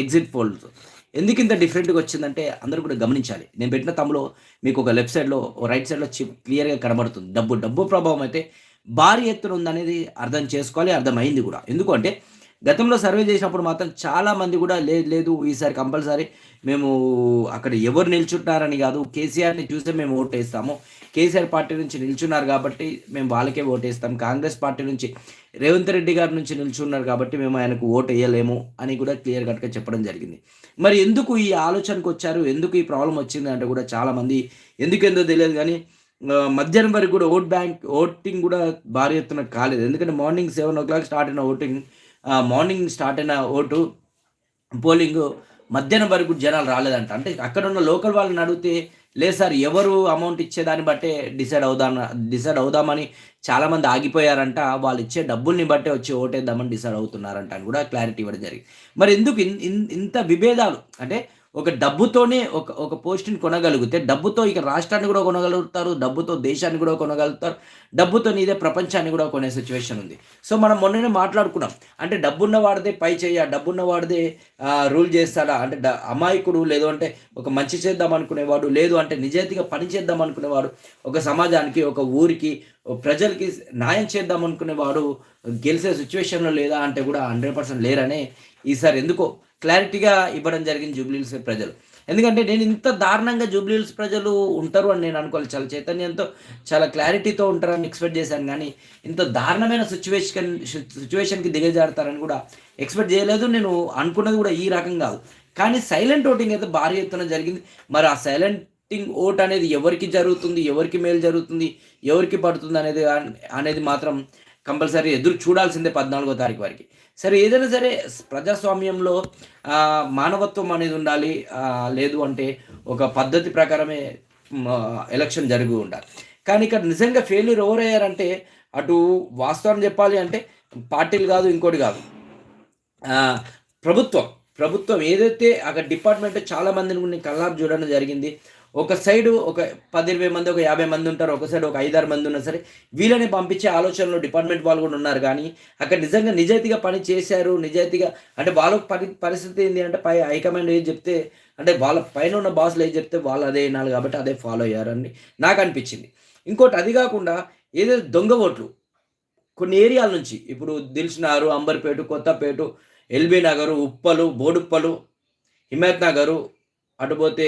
Exit polls ఎందుకు ఇంత డిఫరెంట్గా వచ్చిందంటే అందరూ కూడా గమనించాలి. నేను పెట్టిన తమ్ములో మీకు ఒక లెఫ్ట్ సైడ్లో రైట్ సైడ్లో క్లియర్గా కనబడుతుంది. డబ్బు డబ్బు ప్రభావం అయితే భారీ ఎత్తున ఉందనేది అర్థం చేసుకోవాలి అర్థమైంది కూడా. ఎందుకంటే గతంలో సర్వే చేసినప్పుడు మాత్రం చాలా మంది కూడా లేదు లేదు ఈసారి కంపల్సరీ మేము అక్కడ ఎవరు నిల్చుంటున్నారని కాదు కేసీఆర్ని చూస్తే మేము ఓటు వేస్తాము కేసీఆర్ పార్టీ నుంచి నిల్చున్నారు కాబట్టి మేము వాళ్ళకే ఓటు వేస్తాం కాంగ్రెస్ పార్టీ నుంచి రేవంత్ రెడ్డి గారి నుంచి నిల్చున్నారు కాబట్టి మేము ఆయనకు ఓటు వేయలేము అని కూడా క్లియర్ కట్గా చెప్పడం జరిగింది. మరి ఎందుకు ఈ ఆలోచనకు వచ్చారు? ఎందుకు ఈ ప్రాబ్లం వచ్చింది అంటే కూడా చాలామంది ఎందుకెందో తెలియదు కానీ మధ్యాహ్నం వరకు కూడా ఓట్ బ్యాంక్ ఓటింగ్ కూడా భారీ ఎత్తున కాలేదు. ఎందుకంటే morning seven o'clock start అయిన ఓటింగ్ మార్నింగ్ స్టార్ట్ అయిన ఓటు పోలింగ్ మధ్యాహ్నం వరకు జనాలు రాలేదంట. అంటే అక్కడ ఉన్న లోకల్ వాళ్ళని అడిగితే లేదు సార్ ఎవరు అమౌంట్ ఇచ్చేదాన్ని బట్టే డిసైడ్ అవుదాం డిసైడ్ అవుదామని చాలామంది ఆగిపోయారంట. వాళ్ళు ఇచ్చే డబ్బుల్ని బట్టే వచ్చి ఓటేద్దామని డిసైడ్ అవుతున్నారంట అని కూడా క్లారిటీ ఇవ్వడం జరిగింది. మరి ఎందుకు ఇన్- ఇన్- ఇంత విభేదాలు? అంటే ఒక డబ్బుతోనే ఒక ఒక పోస్ట్ని కొనగలిగితే డబ్బుతో ఇక రాష్ట్రాన్ని కూడా కొనగలుగుతారు డబ్బుతో దేశాన్ని కూడా కొనగలుగుతారు డబ్బుతో నీదే ప్రపంచాన్ని కూడా కొనే సిచ్యువేషన్ ఉంది. సో మనం మొన్ననే మాట్లాడుకున్నాం. అంటే డబ్బున్న వాడిదే పై చెయ్య డబ్బున్న వాడిదే రూల్ చేస్తాడా? అంటే డ- అమాయకుడు లేదు అంటే ఒక మంచి చేద్దాం అనుకునేవాడు లేదు అంటే నిజాయితీగా పని చేద్దాం అనుకునేవాడు ఒక సమాజానికి ఒక ఊరికి ప్రజలకి న్యాయం చేద్దాం అనుకునేవాడు గెలిచే సిచ్యువేషన్లో లేదా అంటే కూడా హండ్రెడ్ పర్సెంట్ లేరనే ఈసారి ఎందుకో క్లారిటీగా ఇవ్వడం జరిగింది జూబ్లీహిల్స్ ప్రజలు. ఎందుకంటే నేను ఇంత దారుణంగా జూబ్లీహిల్స్ ప్రజలు ఉంటారు అని నేను అనుకోవాలి. చాలా చైతన్యంతో చాలా క్లారిటీతో ఉంటారని ఎక్స్పెక్ట్ చేశాను. కానీ ఇంత దారుణమైన సిచ్యువేషన్ సిచ్యువేషన్కి దిగజారుతారని కూడా ఎక్స్పెక్ట్ చేయలేదు. నేను అనుకున్నది కూడా ఈ రకం కాదు. కానీ సైలెంట్ ఓటింగ్ అయితే భారీ ఎత్తున జరిగింది. మరి ఆ సైలెంటింగ్ ఓట్ అనేది ఎవరికి జరుగుతుంది ఎవరికి మేలు జరుగుతుంది ఎవరికి పడుతుంది అనేది అనేది మాత్రం కంపల్సరీ ఎదురు చూడాల్సిందే పద్నాలుగో తారీఖు వరకు. సరే ఏదైనా సరే ప్రజాస్వామ్యంలో మానవత్వం అనేది ఉండాలి లేదు అంటే ఒక పద్ధతి ప్రకారమే ఎలక్షన్ జరిగి ఉండాలి. కానీ ఇక్కడ నిజంగా ఫెయిల్యూర్ ఎవరయ్యారంటే అటు వాస్తవం చెప్పాలి అంటే పార్టీలు కాదు ఇంకోటి కాదు. ప్రభుత్వం. ప్రభుత్వం ఏదైతే అక్కడ డిపార్ట్మెంట్ చాలా మందిని కూడా నేను కల్లాపు చూడడం జరిగింది. ఒక సైడు ఒక పది ఇరవై మంది ఒక యాభై మంది ఉంటారు. ఒక సైడ్ ఒక ఐదారు మంది ఉన్నా సరే వీళ్ళని పంపించే ఆలోచనలో డిపార్ట్మెంట్ వాళ్ళు కూడా ఉన్నారు. కానీ అక్కడ నిజంగా నిజాయితీగా పని చేశారు. నిజాయితీగా అంటే వాళ్ళ పరి పరిస్థితి ఏంటి అంటే పై హైకమాండ్ ఏది చెప్తే అంటే వాళ్ళ పైన ఉన్న బాసులు ఏది చెప్తే వాళ్ళు అదే వినాలి కాబట్టి అదే ఫాలో అయ్యారని నాకు అనిపించింది. ఇంకోటి అది కాకుండా ఏదైతే దొంగ ఓట్లు కొన్ని ఏరియాల నుంచి ఇప్పుడు దిల్సునారు అంబర్పేట కొత్తపేట ఎల్బీ నగరు ఉప్పలు బోడుప్పలు హిమాయత్ నగరు అటుపోతే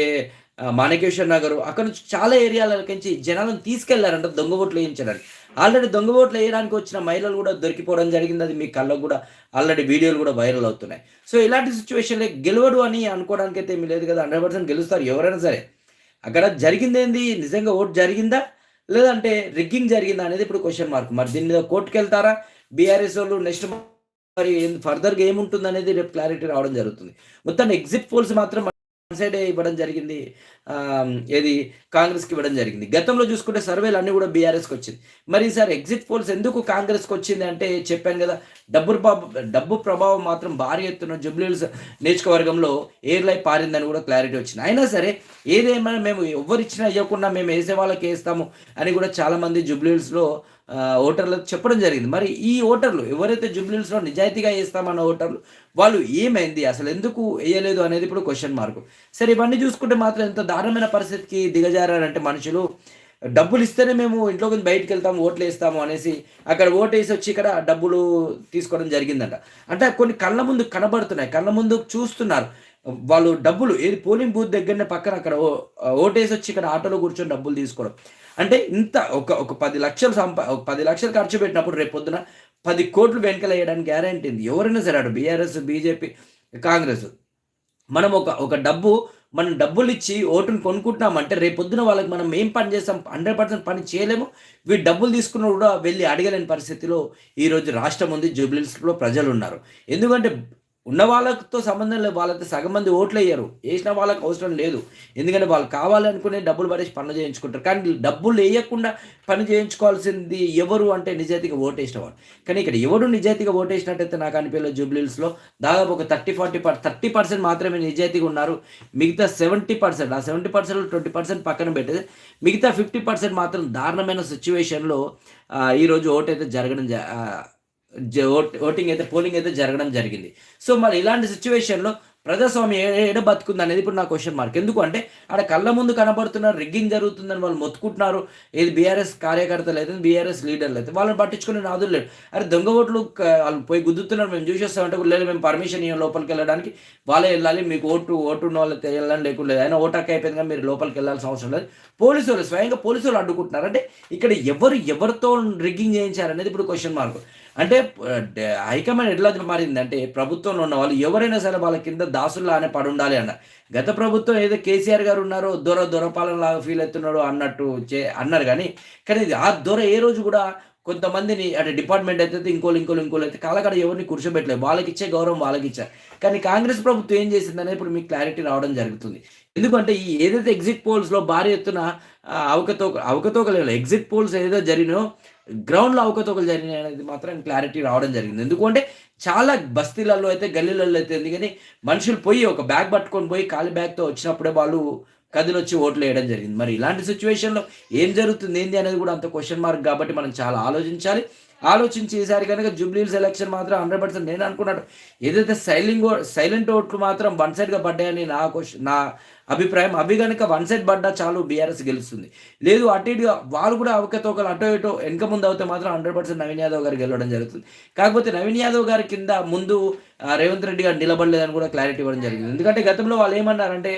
మాణికేశ్వర నగరు అక్కడ నుంచి చాలా ఏరియాలకించి జనాలను తీసుకెళ్ళారంట దొంగ ఓట్లు వేయించడానికి. ఆల్రెడీ దొంగ ఓట్లు వేయడానికి వచ్చిన మహిళలు కూడా దొరికిపోవడం జరిగింది. అది మీ కళ్ళకు కూడా ఆల్రెడీ వీడియోలు కూడా వైరల్ అవుతున్నాయి. సో ఇలాంటి సిచ్యువేషన్లో గెలవడు అని అనుకోవడానికి అయితే ఏమీ లేదు కదా. హండ్రెడ్ పర్సెంట్ గెలుస్తారు ఎవరైనా సరే. అక్కడ జరిగింది ఏంది నిజంగా ఓటు జరిగిందా? లేదంటే రిగ్గింగ్ జరిగిందా అనేది ఇప్పుడు క్వశ్చన్ మార్క్ మరి దీని మీద కోర్టుకు వెళ్తారా? బీఆర్ఎస్ వాళ్ళు నెక్స్ట్ మరి ఫర్దర్గా ఏముంటుంది అనేది రేపు క్లారిటీ రావడం జరుగుతుంది. మొత్తాన్ని ఎగ్జిట్ పోల్స్ మాత్రం సైడ్ ఇవ్వడం జరిగింది. ఏది? కాంగ్రెస్కి ఇవ్వడం జరిగింది. గతంలో చూసుకుంటే సర్వేలు అన్నీ కూడా బీఆర్ఎస్కి వచ్చింది. మరి ఈసారి ఎగ్జిట్ పోల్స్ ఎందుకు కాంగ్రెస్కి వచ్చింది అంటే చెప్పాను కదా డబ్బు డబ్బు ప్రభావం మాత్రం భారీ ఎత్తున జుబ్లీల్స్ నియోజకవర్గంలో ఎయిర్ లైఫ్ పారిందని కూడా క్లారిటీ వచ్చింది. అయినా సరే ఏదేమైనా మేము ఎవరిచ్చినా ఇవ్వకుండా మేము వేసే వాళ్ళకి వేస్తాము అని కూడా చాలామంది జుబ్లీల్స్లో ఓటర్లకు చెప్పడం జరిగింది. మరి ఈ ఓటర్లు ఎవరైతే జుబ్లీల్స్లో నిజాయితీగా వేస్తామన్న ఓటర్లు వాళ్ళు ఏమైంది? అసలు ఎందుకు వేయలేదు అనేది ఇప్పుడు క్వశ్చన్ మార్క్ సరే ఇవన్నీ చూసుకుంటే మాత్రం ఎంత దారుణమైన పరిస్థితికి దిగజారంటే మనుషులు. డబ్బులు ఇస్తేనే మేము ఇంట్లో నుంచి బయటకు వెళ్తాము ఓట్లు వేస్తాము అనేసి అక్కడ ఓటు వేసి వచ్చి ఇక్కడ డబ్బులు తీసుకోవడం జరిగిందంట. అంటే కొన్ని కళ్ళ ముందు కనబడుతున్నాయి. కళ్ళ ముందు చూస్తున్నారు. వాళ్ళు డబ్బులు ఏది పోలింగ్ బూత్ దగ్గరనే పక్కన అక్కడ ఓ- ఓటేసి వచ్చి ఇక్కడ ఆటోలో కూర్చొని డబ్బులు తీసుకోవడం. అంటే ఇంత ఒక ఒక పది లక్షలు సంపా ఒక పది లక్షలు ఖర్చు పెట్టినప్పుడు రేపు పొద్దున పది కోట్లు వెనకలు వేయడానికి గ్యారంటీ ఉంది. ఎవరైనా సరే అటు బీఆర్ఎస్ బీజేపీ కాంగ్రెస్. మనం ఒక ఒక డబ్బు మనం డబ్బులు ఇచ్చి ఓటుని కొనుక్కుంటున్నామంటే రేపు పొద్దున వాళ్ళకి మనం ఏం పని చేస్తాం? హండ్రెడ్ పర్సెంట్ పని చేయలేము. వీళ్ళు డబ్బులు తీసుకున్న కూడా వెళ్ళి అడగలేని పరిస్థితిలో ఈరోజు రాష్ట్రం ఉంది జూబ్లీస్లో ప్రజలు ఉన్నారు ఎందుకంటే ఉన్న వాళ్ళతో సంబంధం లేదు. వాళ్ళతో సగం మంది ఓట్లు వేయరు వేసిన వాళ్ళకి అవసరం లేదు. ఎందుకంటే వాళ్ళు కావాలనుకునే డబ్బులు పడేసి పనులు చేయించుకుంటారు. కానీ డబ్బులు వేయకుండా పని చేయించుకోవాల్సింది ఎవరు అంటే నిజాయితీగా ఓటేసిన వాడు కానీ ఇక్కడ ఎవరు నిజాయితీగా ఓటేసినట్టయితే నాకు అనిపించలేదు జూబ్లీస్లో దాదాపు ఒక thirty forty per thirty percent మాత్రమే నిజాయితీగా ఉన్నారు. మిగతా సెవెంటీ పర్సెంట్ ఆ సెవెంటీ పర్సెంట్ ట్వంటీ పర్సెంట్ పక్కన పెట్టేది. మిగతా ఫిఫ్టీ పర్సెంట్ మాత్రం దారుణమైన సిచ్యువేషన్లో ఈరోజు ఓటైతే అయితే జరగడం ఓటింగ్ అయితే పోలింగ్ అయితే జరగడం జరిగింది సో మరి ఇలాంటి సిచ్యువేషన్‌లో ప్రజాస్వామ్యం ఏ ఏడ బతుకుంది అనేది ఇప్పుడు నా క్వశ్చన్ మార్క్. ఎందుకు అంటే ఆడ కళ్ళ ముందు కనబడుతున్నారు రిగ్గింగ్ జరుగుతుందని వాళ్ళు మొత్తుకుంటున్నారు. ఏది బీఆర్ఎస్ కార్యకర్తలు అయితే బీఆర్ఎస్ లీడర్లైతే వాళ్ళని పట్టించుకునే నాదులు లేడు. అరే దొంగ ఓట్లు వాళ్ళు పోయి గుద్దుతున్నారు మేము చూసేస్తామంటే లేదు మేము పర్మిషన్ లోపలికి వెళ్ళడానికి వాళ్ళే వెళ్ళాలి మీకు ఓటు ఓటు ఉన్న వాళ్ళు లేకుంటే లేదు. అయినా ఓటు అయిపోయింది కానీ మీరు లోపలికెళ్ళాల్సిన అవసరం లేదు. పోలీసోళ్ళు స్వయంగా పోలీసోళ్ళు అడ్డుకుంటున్నారు. అంటే ఇక్కడ ఎవరు ఎవరితో రిగ్గింగ్ చేయించారనేది ఇప్పుడు క్వశ్చన్ మార్క్. అంటే హైకమాండ్ ఎట్లా మారిందంటే ప్రభుత్వంలో ఉన్నవాళ్ళు ఎవరైనా సరే వాళ్ళ కింద దాసుల్లానే పడుండాలి అన్న గత ప్రభుత్వం ఏదో కేసీఆర్ గారు ఉన్నారో దొర దొరపాలనలాగా ఫీల్ అవుతున్నాడు అన్నట్టు చే అన్నారు కానీ కానీ ఇది ఆ దొర ఏ రోజు కూడా కొంతమందిని అంటే డిపార్ట్‌మెంట్ అయితే ఇంకోళ్ళు, ఇంకోళ్ళు, ఇంకోళ్ళు అయితే కాళ్ళకాడ ఎవరిని కూర్చోబెట్టలేదు. వాళ్ళకిచ్చే గౌరవం వాళ్ళకి ఇచ్చారు కానీ కాంగ్రెస్ ప్రభుత్వం ఏం చేసిందనేది ఇప్పుడు మీకు క్లారిటీ రావడం జరుగుతుంది. ఎందుకంటే ఈ ఏదైతే ఎగ్జిట్ పోల్స్‌లో భారీ ఎత్తున ఆహ్, అవకతవక అవకతవకలు ఎగ్జిట్ పోల్స్ ఏదో జరిగినో గ్రౌండ్‌లో అవకతవకలు జరిగినాయి అనేది మాత్రం క్లారిటీ రావడం జరిగింది. ఎందుకంటే చాలా బస్తీలలో అయితే గల్లీలలో అయితే ఎందుకని మనుషులు పోయి ఒక బ్యాగ్ పట్టుకొని పోయి ఖాళీ బ్యాగ్‌తో వచ్చినప్పుడే వాళ్ళు కదిలొచ్చి ఓట్లేయడం జరిగింది. మరి ఇలాంటి సిచ్యువేషన్లో ఏం జరుగుతుంది ఏంది అనేది కూడా అంత క్వశ్చన్ మార్క్ కాబట్టి మనం చాలా ఆలోచించాలి. ఆలోచించి ఈసారి కనుక జూబ్లీస్ ఎలక్షన్ మాత్రం 100% నేను అనుకున్నాను ఏదైతే సైలింగ్ సైలెంట్ ఓట్లు మాత్రం వన్ సైడ్‌గా పడ్డాయని నా క్వశ్చన్ నా అభిప్రాయం. అవి గనుక వన్ సైడ్ పడ్డా చాలు బీఆర్ఎస్ గెలుస్తుంది. లేదు అటు ఇటుగా వాళ్ళు కూడా అవకతవకలు అటో ఇటో వెనక ముందు అవుతే మాత్రం 100% నవీన్ యాదవ్ గారు గెలవడం జరుగుతుంది. కాకపోతే నవీన్ యాదవ్ గారి కింద ముందు రేవంత్ రెడ్డి గారు నిలబడలేదని కూడా క్లారిటీ ఇవ్వడం జరిగింది. ఎందుకంటే గతంలో వాళ్ళు ఏమన్నారంటే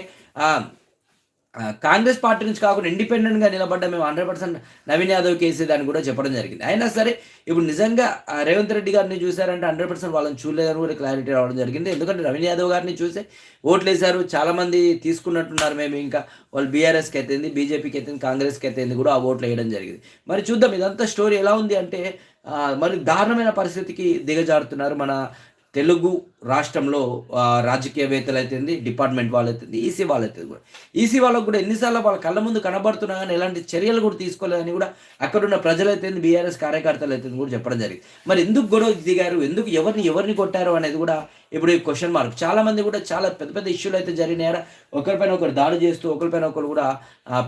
కాంగ్రెస్ పార్టీ నుంచి కాకుండా ఇండిపెండెంట్‌గా నిలబడ్డ మేము 100% నవీన్ యాదవ్‌కి ఏసేదని కూడా చెప్పడం జరిగింది. అయినా సరే ఇప్పుడు నిజంగా రేవంత్ రెడ్డి గారిని చూశారంటే హండ్రెడ్ పర్సెంట్ వాళ్ళని చూడలేదని కూడా క్లారిటీ రావడం జరిగింది. ఎందుకంటే నవీన్ యాదవ్ గారిని చూసే ఓట్లేసారు. చాలామంది తీసుకున్నట్టున్నారు మేము ఇంకా వాళ్ళు బీఆర్ఎస్‌కి అయితేంది, బీజేపీకి ఎత్తింది కాంగ్రెస్‌కి అయితేంది కూడా ఆ ఓట్లు వేయడం జరిగింది. మరి చూద్దాం ఇదంతా స్టోరీ ఎలా ఉంది అంటే మరి దారుణమైన పరిస్థితికి దిగజారుతున్నారు మన తెలుగు రాష్ట్రంలో రాజకీయవేత్తలు అయితేంది, డిపార్ట్‌మెంట్ వాళ్ళైతుంది ఈసీ వాళ్ళైతే కూడా. ఈసీ వాళ్ళకు కూడా ఎన్నిసార్లు వాళ్ళ కళ్ళ ముందు కనబడుతున్నా కానీ ఎలాంటి చర్యలు కూడా తీసుకోలేదని కూడా అక్కడున్న ప్రజలైతేంది, బీఆర్ఎస్ కార్యకర్తలు అయితే కూడా చెప్పడం జరిగింది. మరి ఎందుకు గొడవ దిగారు? ఎందుకు ఎవరిని ఎవరిని కొట్టారు అనేది కూడా ఇప్పుడు ఈ మార్క్ మార్క్. చాలామంది కూడా చాలా పెద్ద పెద్ద ఇష్యూలు అయితే జరిగినాయట. ఒకరిపైన ఒకరు దాడి చేస్తూ ఒకరిపైన ఒకరు కూడా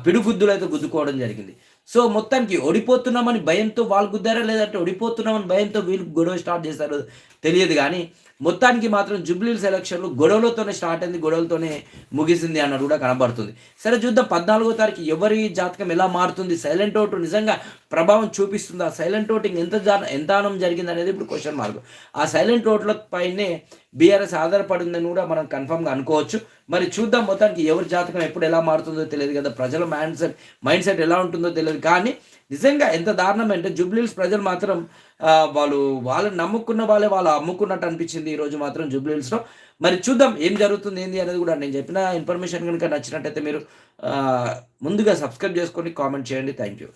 పిడుగుద్దులు అయితే గుద్దుకోవడం జరిగింది. సో మొత్తానికి ఓడిపోతున్నామని భయంతో వాళ్ళు గుద్దారా? లేదంటే ఓడిపోతున్నామని భయంతో వీళ్ళు గొడవ స్టార్ట్ చేశారో తెలియదు కానీ మొత్తానికి మాత్రం జూబ్లీ సెలక్షన్లు గొడవలతోనే స్టార్ట్ అయింది. గొడవలతోనే ముగిసింది అన్నది కూడా కనబడుతుంది. సరే చూద్దాం 14వ తారీఖు ఎవరి జాతకం ఎలా మారుతుంది? సైలెంట్ ఓటు నిజంగా ప్రభావం చూపిస్తుంది ఆ సైలెంట్ ఓటింగ్ ఎంత ఎంత ఆనం జరిగింది జరిగిందనేది ఇప్పుడు క్వశ్చన్ మార్క్. ఆ సైలెంట్ ఓట్ల పైనే బీఆర్ఎస్ ఆధారపడిందని కూడా మనం కన్ఫర్మ్‌గా అనుకోవచ్చు. మరి చూద్దాం మొత్తానికి ఎవరి జాతకం ఎప్పుడు ఎలా మారుతుందో తెలియదు కదా! ప్రజల మైండ్ సెట్ మైండ్ సెట్ ఎలా ఉంటుందో తెలియదు. కానీ నిజంగా ఎంత దారుణం అంటే జూబ్లీహిల్స్ ప్రజలు మాత్రం వాళ్ళు వాళ్ళని నమ్ముకున్న వాళ్ళే వాళ్ళు అమ్ముకున్నట్టు అనిపించింది ఈరోజు మాత్రం జూబ్లీహిల్స్లో మరి చూద్దాం ఏం జరుగుతుంది ఏంది అనేది కూడా నేను చెప్పిన ఇన్ఫర్మేషన్ కనుక నచ్చినట్టయితే మీరు ముందుగా సబ్స్క్రైబ్ చేసుకొని కామెంట్ చేయండి. Thank you.